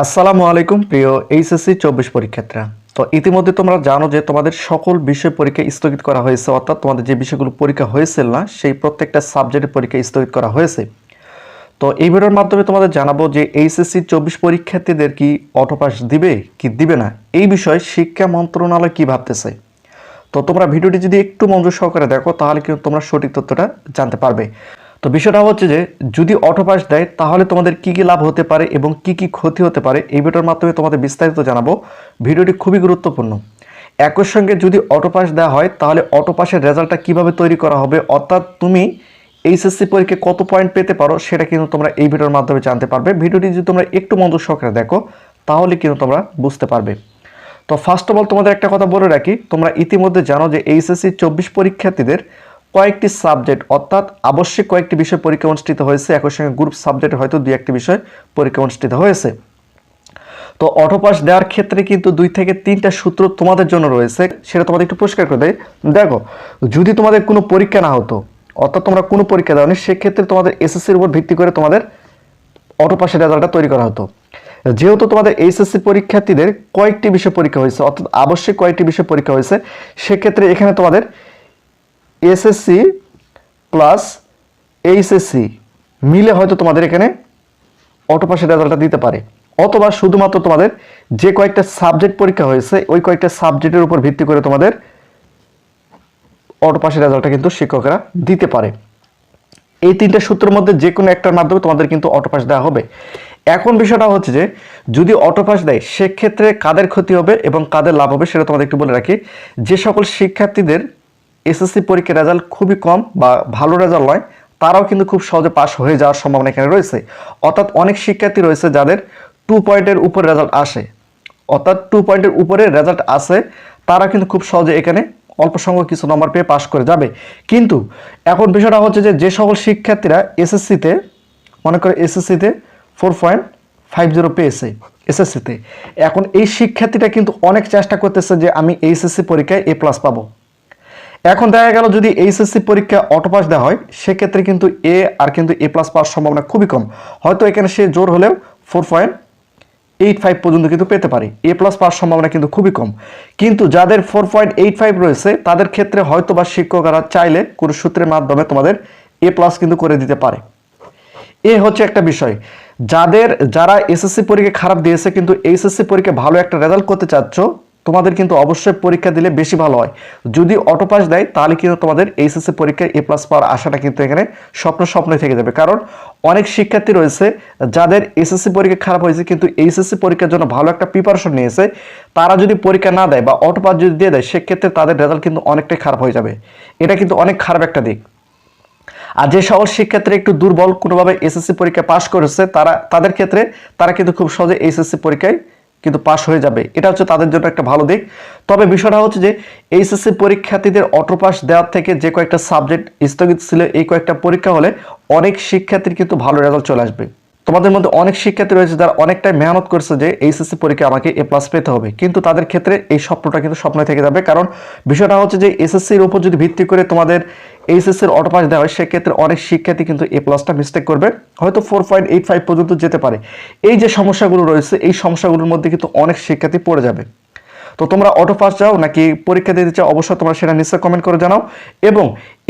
আসসালামু আলাইকুম, প্রিয় এইচএসসি চব্বিশ পরীক্ষার্থীরা। তো ইতিমধ্যে তোমরা জানো যে তোমাদের সকল বিষয় পরীক্ষা স্থগিত করা হয়েছে, অর্থাৎ তোমাদের যে বিষয়গুলো পরীক্ষা হয়েছিল না, সেই প্রত্যেকটা সাবজেক্টের পরীক্ষা স্থগিত করা হয়েছে। তো এই ভিডিওর মাধ্যমে তোমাদের জানাব যে এইচএসসি চব্বিশ পরীক্ষার্থীদের কি অটোপাস দিবে, কি দিবে না, এই বিষয়ে শিক্ষা মন্ত্রণালয় কি ভাবতেছে। তো তোমরা ভিডিওটি যদি একটু মনোযোগ সহকারে দেখো, তাহলে কিন্তু তোমরা সঠিক তথ্যটা জানতে পারবে। তো বিষয়টা হচ্ছে যে, যদি অটোপাস দেয়, তাহলে তোমাদের কি কি লাভ হতে পারে এবং কি কি ক্ষতি হতে পারে, এই ভিডিওর মাধ্যমে তোমাদের বিস্তারিত জানাব। ভিডিওটি খুবই গুরুত্বপূর্ণ। একই সঙ্গে যদি অটোপাস দেওয়া হয়, তাহলে অটোপাসের রেজাল্টটা কীভাবে তৈরি করা হবে, অর্থাৎ তুমি এইচএসসি পরীক্ষায় কত পয়েন্ট পেতে পারো, সেটা কিন্তু তোমরা এই ভিডিওর মাধ্যমে জানতে পারবে। ভিডিওটি যদি তোমরা একটু মন্দ সহকারে দেখো, তাহলে কিন্তু তোমরা বুঝতে পারবে। তো ফার্স্ট অফ অল তোমাদের একটা কথা বলে রাখি, তোমরা ইতিমধ্যে জানো যে এইচএসসি চব্বিশ পরীক্ষার্থীদের কয়েকটি সাবজেক্ট, অর্থাৎ আবশ্যিক কয়েকটি বিষয় পরীক্ষা অনুষ্ঠিত হয়েছে। একই সঙ্গে গ্রুপ সাবজেক্টে হয়তো দুই একটি বিষয় পরীক্ষা অনুষ্ঠিত হয়েছে। তো অটোপাস দেওয়ার ক্ষেত্রে কিন্তু দুই থেকে তিনটা সূত্র তোমাদের জন্য রয়েছে। সেটা তোমাদের একটু পরিষ্কার করে দেয় দেখো, যদি তোমাদের কোনো পরীক্ষা না হতো, অর্থাৎ তোমরা কোনো পরীক্ষা দাওনি, সেক্ষেত্রে তোমাদের এসএসসির উপর ভিত্তি করে তোমাদের অটোপাসের রেজাল্টটা তৈরি করা হতো। যেহেতু তোমাদের এইচএসসি পরীক্ষার্থীদের কয়েকটি বিষয় পরীক্ষা হয়েছে, অর্থাৎ আবশ্যিক কয়েকটি বিষয় পরীক্ষা হয়েছে, সেক্ষেত্রে এখানে তোমাদের এসএসসি প্লাস এইচএসসি মিলে হয়তো তোমাদের এখানে অটোপাসের রেজাল্টটা দিতে পারে। অথবা শুধুমাত্র তোমাদের যে কয়েকটা সাবজেক্ট পরীক্ষা হয়েছে, ওই কয়েকটা সাবজেক্টের উপর ভিত্তি করে তোমাদের অটোপাসের রেজাল্টটা কিন্তু শিক্ষকরা দিতে পারে। এই তিনটা সূত্রের মধ্যে যে কোনো একটার মাধ্যমে তোমাদের কিন্তু অটোপাস দেওয়া হবে। এখন বিষয়টা হচ্ছে যে, যদি অটোপাস দেয়, সেক্ষেত্রে কাদের ক্ষতি হবে এবং কাদের লাভ হবে সেটা তোমাদের একটু বলে রাখি। যে সকল শিক্ষার্থীদের এসএসসি পরীক্ষার রেজাল্ট খুবই কম বা ভালো রেজাল্ট নয়, তারাও কিন্তু খুব সহজে পাশ হয়ে যাওয়ার সম্ভাবনা এখানে রয়েছে। অর্থাৎ অনেক শিক্ষার্থী রয়েছে যাদের টু পয়েন্টের উপর রেজাল্ট আসে। অর্থাৎ টু পয়েন্টের উপরে রেজাল্ট আসে, তারা কিন্তু খুব সহজে এখানে অল্প সংখ্যক কিছু নম্বর পেয়ে পাশ করে যাবে। কিন্তু এখন বিষয়টা হচ্ছে যে যে সকল শিক্ষার্থীরা এসএসসিতে, মনে করে এসএসসিতে ফোর পয়েন্ট ফাইভ জিরো পেয়েছে এসএসসিতে, এখন এই শিক্ষার্থীটা কিন্তু অনেক চেষ্টা করতেছে যে আমি এইচএসসি পরীক্ষায় এ প্লাস পাবো। এখন দেখা গেল যদি এইচএসসি পরীক্ষা অটোপাস দেওয়া হয়, সেক্ষেত্রে কিন্তু এ আর কিন্তু এ প্লাস পাওয়ার সম্ভাবনা খুবই কম। হয়তো এখানে সে জোর হলেও ফোর পয়েন্ট এইট ফাইভ পর্যন্ত কিন্তু পেতে পারে। এ প্লাস পাওয়ার সম্ভাবনা কিন্তু খুবই কম। কিন্তু যাদের ফোর পয়েন্ট এইট ফাইভ রয়েছে, তাদের ক্ষেত্রে হয়তো বা শিক্ষকরা চাইলে কোনো সূত্রের মাধ্যমে তোমাদের এ প্লাস কিন্তু করে দিতে পারে। এ হচ্ছে একটা বিষয়। যাদের, যারা এসএসসি পরীক্ষা খারাপ দিয়েছে, কিন্তু এইচএসসি পরীক্ষা ভালো একটা রেজাল্ট করতে চাচ্ছ তোমাদের কিন্তু অবশ্যই পরীক্ষা দিলে বেশি ভালো হয়। যদি অটোপাস দেয়, তাহলে কিন্তু তোমাদের এইচএসসি পরীক্ষায় এ প্লাস পাওয়ার আশাটা কিন্তু এখানে স্বপ্ন স্বপ্নই থেকে যাবে। কারণ অনেক শিক্ষার্থী রয়েছে, যাদের এসএসসি পরীক্ষা খারাপ হয়েছে, কিন্তু এইচএসসি পরীক্ষার জন্য ভালো একটা প্রিপারেশন নিয়েছে। তারা যদি পরীক্ষা না দেয় বা অটোপাস যদি দিয়ে দেয়, সেক্ষেত্রে তাদের রেজাল্ট কিন্তু অনেকটাই খারাপ হয়ে যাবে। এটা কিন্তু অনেক খারাপ একটা দিক। আর যে সকল শিক্ষার্থী একটু দুর্বল কোনোভাবে এসএসসি পরীক্ষা পাশ করেছে, তারা, তাদের ক্ষেত্রে তারা কিন্তু খুব সহজে এইচএসসি পরীক্ষায় কিন্তু পাশ হয়ে যাবে। এটা হচ্ছে তাদের জন্য একটা ভালো দিক। তবে বিষয়টা হচ্ছে যে এইচএসসি পরীক্ষার্থীদের অটো পাস দেওয়ার থেকে যে কয়েকটা সাবজেক্ট স্থগিত ছিল, এই কয়েকটা পরীক্ষা হলে অনেক শিক্ষার্থীর কিন্তু ভালো রেজাল্ট চলে আসবে। তোমাদের মধ্যে অনেক শিক্ষার্থী রয়েছে যারা অনেকটাই মেহনত করছে যে এইচএসসি পরীক্ষা আমাকে এ প্লাস পেতে হবে। কিন্তু তাদের ক্ষেত্রে এই স্বপ্নটা কিন্তু স্বপ্ন থেকে যাবে। কারণ বিষয়টা হচ্ছে যে এসএসসির উপর যদি ভিত্তি করে তোমাদের এইচএসসির অটো পাস দেওয়া হয়, সেক্ষেত্রে অনেক শিক্ষার্থী কিন্তু এ প্লাসটা মিস্টেক করবে। হয়তো ফোর পয়েন্ট এইট ফাইভ পর্যন্ত যেতে পারে। এই যে সমস্যাগুলো রয়েছে, এই সমস্যাগুলোর মধ্যে কিন্তু অনেক শিক্ষার্থী পড়ে যাবে। তো তোমরা অটো পাস চাও নাকি পরীক্ষা দিতে চাও, অবশ্যই তোমরা সেটা নিশ্চয় কমেন্ট করে জানাও। এবং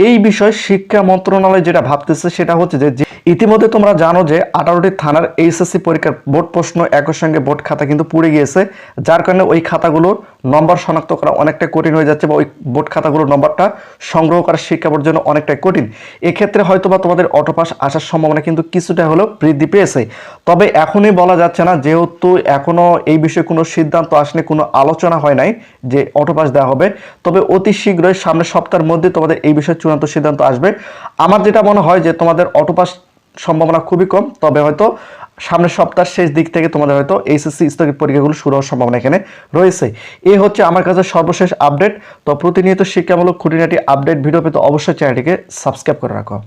এই বিষয়ে শিক্ষা মন্ত্রণালয় যেটা ভাবতেছে, সেটা হচ্ছে যে ইতিমধ্যে তোমরা জানো যে আঠারোটি থানার এইচএসসি পরীক্ষার বোর্ড প্রশ্ন একই সঙ্গে বোর্ড খাতা কিন্তু পুড়ে গিয়েছে, যার কারণে ওই খাতাগুলোর নম্বর শনাক্ত করা অনেকটা কঠিন হয়ে যাচ্ছে বা ওই বোর্ড খাতাগুলোর নম্বরটা সংগ্রহ করা শিক্ষা জন্য অনেকটাই কঠিন। এক্ষেত্রে হয়তো বা তোমাদের অটোপাস আসার সম্ভাবনা কিন্তু কিছুটা হলেও বৃদ্ধি পেয়েছে। তবে এখনই বলা যাচ্ছে না, যেহেতু এখনও এই বিষয়ে কোনো সিদ্ধান্ত আসেনি, কোনো আলোচনা হয় নাই যে অটোপাস দেওয়া হবে। তবে অতি শীঘ্রই সামনের সপ্তাহের মধ্যে তোমাদের এই বিষয়ে চূড়ান্ত সিদ্ধান্ত আসবে। আমার যেটা মনে হয় যে তোমাদের অটোপাস সম্ভাবনা খুবই কম, তবে হয়তো সামনের সপ্তাহ শেষ দিক থেকে তোমাদের হয়তো এইচএসসি স্থগিত পরীক্ষাগুলো শুরু হওয়ার সম্ভাবনা এখানে রয়েছে। এই হচ্ছে আমার কাছে সর্বশেষ আপডেট তো প্রতিনিয়ত শিক্ষামূলক খুঁটিনাটি আপডেট ভিডিও পেতে অবশ্যই চ্যানেলটিকে সাবস্ক্রাইব করে রাখো।